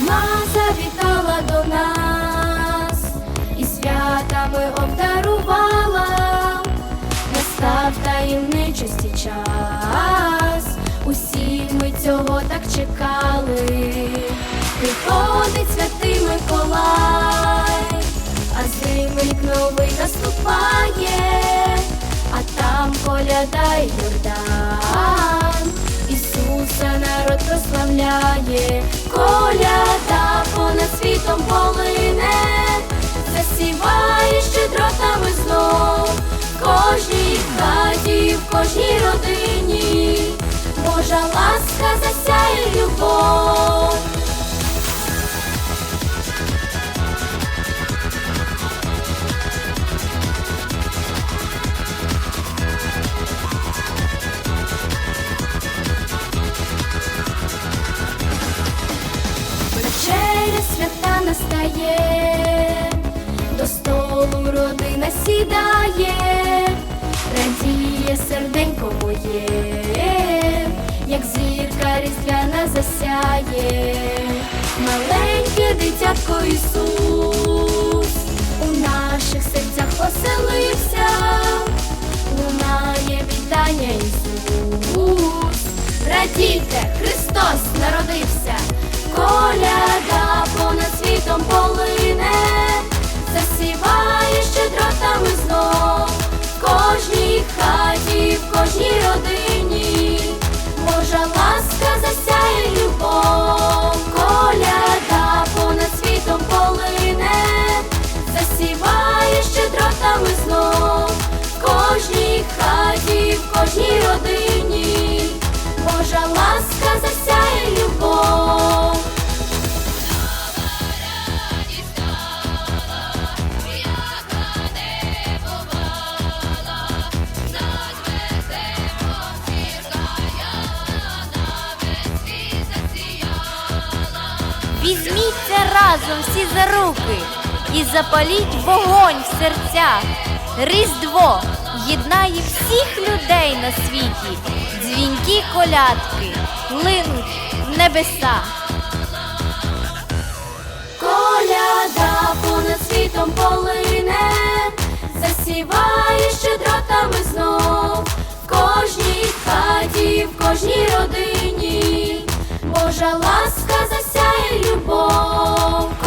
Зима завітала до нас і святами обдарувала, настав таємничості час. Усі ми цього так чекали. Приходить святий Миколай, а зимик новий наступає, а там коляда й Йордан. Ісуса народ прославляє, світом полине, свята до столу родина сідає, радіє серденько моє, як зірка різдвяна засяє, маленьке дитятко Ісус, у наших серцях поселився, лунає вітання Ісус. Радійте, Христос народився, коляда щедротами знов, в кожній хаті, в кожній родині, Божа ласка засяє любов. Візьміться разом всі за руки і запаліть вогонь в серцях. Різдво єднає всіх людей на світі. Дзвінки колядки линуть в небеса. Коляда понад світом полине, засіває щедротами знов, в кожній хаті, в кожній родині, Божа ласка засяє любов.